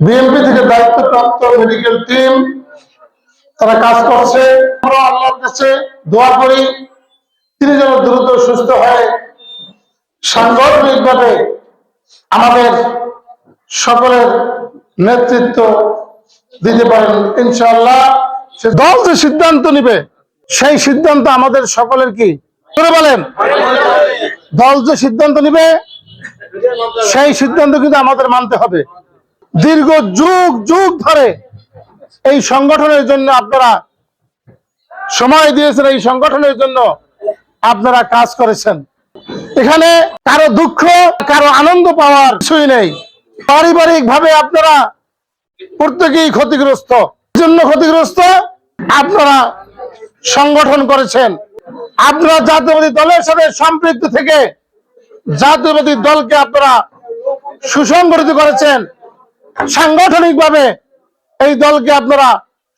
BNP থেকে দায়িত্বপ্রাপ্ত medical team তারা কাজ করছে। আমরা আল্লাহর কাছে দোয়া করি, তিনি যেন দ্রুত সুস্থ হয়ে সাংগঠনিকভাবে আমাদের সকলের নেতৃত্ব দিতে পারেন, ইনশাআল্লাহ। সে দল যে সিদ্ধান্ত নিবে, সেই সিদ্ধান্ত আমাদের সকলের কি? করে বলেন। দল যে সিদ্ধান্ত নিবে, সেই সিদ্ধান্ত কিন্তু আমাদের মানতে হবে। দীর্ঘ যুগ যুগ ধরে এই সংগঠনের জন্য আপনারা সময় দিয়েছেন, এই সংগঠনের জন্য আপনারা কাজ করেছেন। এখানে কারও দুঃখ, কারও আনন্দ পাওয়ার কিছুই নেই। পারিবারিক ভাবে আপনারা প্রত্যেকেই ক্ষতিগ্রস্ত। জন্য ক্ষতিগ্রস্ত আপনারা সংগঠন করেছেন। আপনারা জাতীয়বাদী দলের সাথে সম্পৃক্ত থেকে জাতীয়বাদী দলকে আপনারা সুসংগঠিত করেছেন। সাংগঠনিকভাবে এই দলকে আপনারা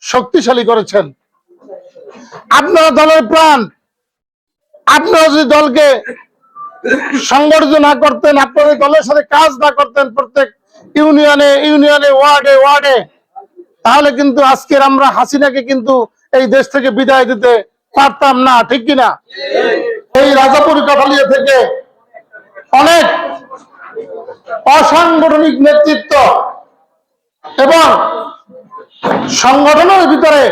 শক্তিশালী করেছেন। আপনারা দলের প্রাণ, আপনারা যদি দলকে সংগঠিত না করতেন আপনাদের দলের সাথে কাজ না করতেন প্রত্যেক ইউনিয়নে ইউনিয়নে, ওয়ার্ডে ওয়ার্ডে, তাহলে কিন্তু আজকের আমরা হাসিনাকে কিন্তু এই দেশ থেকে বিদায় দিতে পারতাম না, ঠিক কিনা এই রাজাপুর কাঠালিয়া থেকে অনেক অসাংগঠনিক নেতৃত্ব এবং সংগঠনের ভিতরে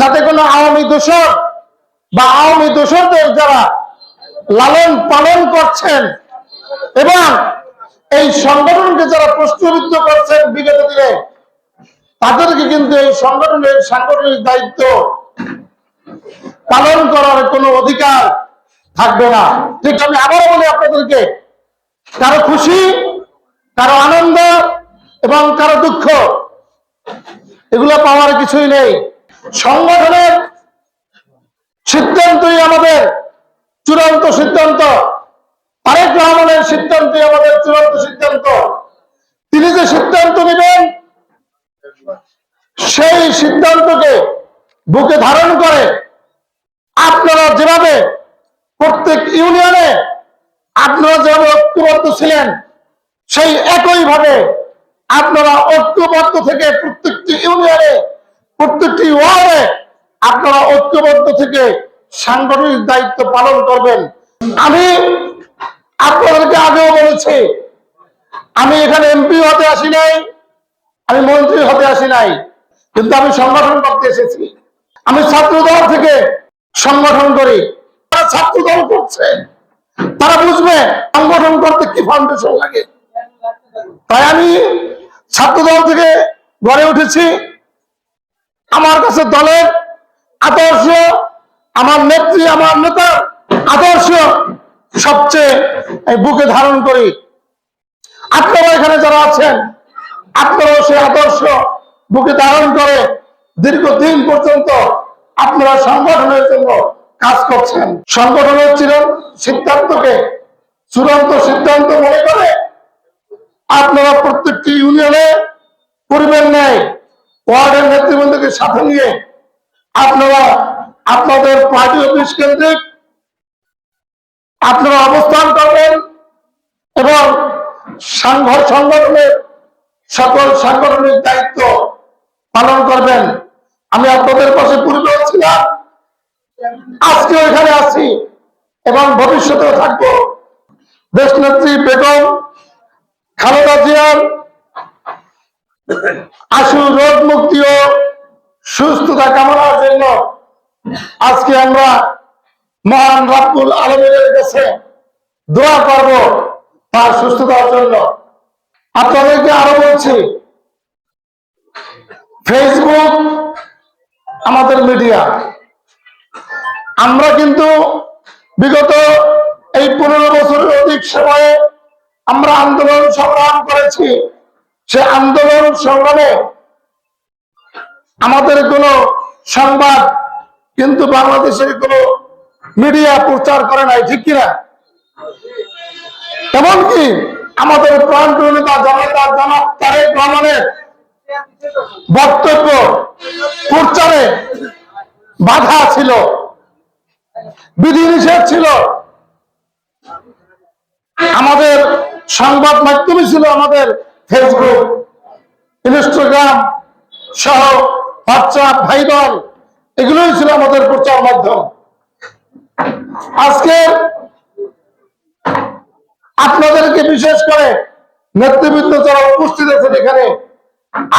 যাতে কোনো আওয়ামী দোষর বা আওয়ামী দোষরদের যারা লালন পালন করছেন এবং এই সংগঠনকে যারা প্রশ্নবিদ্ধ করছেন বিগত দিনে, তাদেরকে কিন্তু এই সংগঠনের সাংগঠনিক দায়িত্ব পালন করার কোনো অধিকার থাকবে না। ঠিক আমি আবারও বলি আপনাদেরকে, কারও খুশি, কারও আনন্দ এবং কারও দুঃখ। এগুলো পাওয়ার কিছুই নেই। সংগঠনের সিদ্ধান্তই আমাদের চূড়ান্ত সিদ্ধান্ত। তারেক রহমানের সিদ্ধান্তই আমাদের চূড়ান্ত সিদ্ধান্ত। তিনি যে সিদ্ধান্ত নেবেন, সেই সিদ্ধান্তকে বুকে ধারণ করে আপনারা যেভাবে প্রত্যেক ইউনিয়নে আপনারা যেভাবে ঐক্যবদ্ধ ছিলেন, সেই একই ভাবে আপনারা ঐক্যবদ্ধ থেকে প্রত্যেকটি ইউনিয়নে, প্রত্যেকটি ওয়ার্ডে আপনারা ঐক্যবদ্ধ থেকে সাংগঠনিক দায়িত্ব পালন করবেন। আমি আপনাদেরকে আগেও বলেছি, আমি এখানে এমপি হতে আসি নাই, আমি মন্ত্রী হতে আসি নাই, কিন্তু আমি সংগঠন করতে এসেছি। আমি ছাত্র দল থেকে সংগঠন করি। তারা ছাত্র দল করছে, তারা বুঝবে সংগঠন করতে কি ফাউন্ডেশন লাগে। ছাত্র দল থেকে গড়ে উঠেছি। আমার কাছে দলের আদর্শ, আমার নেত্রী, আমার নেতার আদর্শ সবচেয়ে বুকে ধারণ করি। আপনারা এখানে যারা আছেন, আপনারাও সেই আদর্শ বুকে ধারণ করে দীর্ঘদিন পর্যন্ত আপনারা সংগঠনের জন্য কাজ করছেন। সংগঠনের চির সিদ্ধান্তকে, চূড়ান্ত সিদ্ধান্ত মনে করে আপনারা প্রত্যেকটি ইউনিয়নে পরিবেশ নেয় ওয়ার্ডের নেতৃবৃন্দকে সাথে নিয়ে আপনারা আপনাদের পার্টি অফিস কেন্দ্রিক আপনারা অবস্থান করবেন এবং সাংঘ- সংগঠনের সকল সাংগঠনিক দায়িত্ব পালন করবেন। আমি আপনাদের পাশে পূর্বেও ছিলাম আজকে এখানে আছি এবং ভবিষ্যতেও থাকব। দেশনেত্রী বেগম খালেদা জিয়ার আশু রোগ মুক্তি ও সুস্থতা কামনার জন্য আজকে আমরা মহান রাব্বুল আলমের কাছে দোয়া করব তার সুস্থতার জন্য। আপনাদেরকে আরও বলছি ফেসবুক আমাদের মিডিয়া আমরা কিন্তু সংগ্রাম সে আন্দোলন সংগ্রামে আমাদের কোনো সংবাদ কিন্তু বাংলাদেশের কোনো মিডিয়া প্রচার করে নাই, ঠিক কিনা? এমনকি আমাদের বক্তব্য প্রচারে বাধা ছিল, বিধিনিষেধ ছিল। আমাদের সংবাদ মাধ্যমে ছিল আমাদের ফেসবুক ইনস্টাগ্রাম সহ হোয়াটসঅ্যাপ ভাইবার এগুলোই ছিল আমাদের প্রচার মাধ্যম। আজকে আপনাদেরকে বিশেষ করে নেতৃবৃন্দ যারা উপস্থিত আছেন এখানে,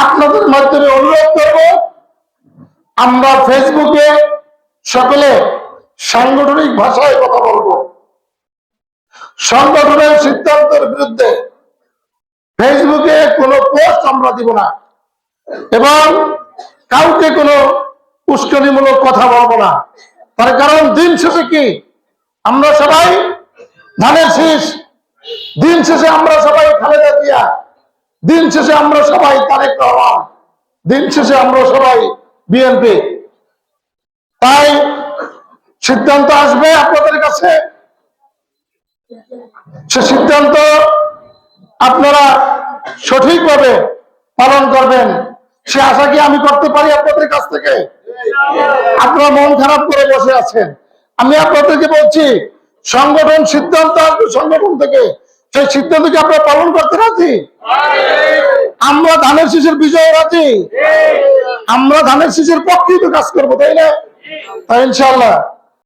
আপনাদের মাধ্যমে অনুরোধ করব, আমরা ফেসবুকে সকলে সাংগঠনিক ভাষায় কথা বলব। সংগঠনের সিদ্ধান্তের বিরুদ্ধে ফেসবুকে কোনো পোস্ট আমরা দিব না এবং কাউকে কোনো উস্কানিমূলক কথা বলব না। তার কারণ দিন শেষে কি? আমরা সবাই ধানের শীষ। দিন শেষে আমরা সবাই খালেদা জিয়া। দিন শেষে আমরা সবাই তারেক রহমান। দিন শেষে আমরা সবাই বিএনপি। তাই সিদ্ধান্ত আসবে আপনাদের কাছে। সে সিদ্ধান্ত আপনারা সঠিকভাবে পালন করবেন। সে আশা কি আমি করতে পারি আপনাদের কাছ থেকে? আপনারা মন খারাপ করে বসে আছেন। আমি আপনাদেরকে বলছি, সংগঠন সিদ্ধান্ত আসবে সংগঠন থেকে, সেই সিদ্ধান্ত সিদ্ধান্তকে আপনারা পালন করতে রাজি? আমরা ধানের শীষের বিজয় রাজি? আমরা ধানের শীষের পক্ষেই তো কাজ করব, তাই না? ইনশাল্লাহ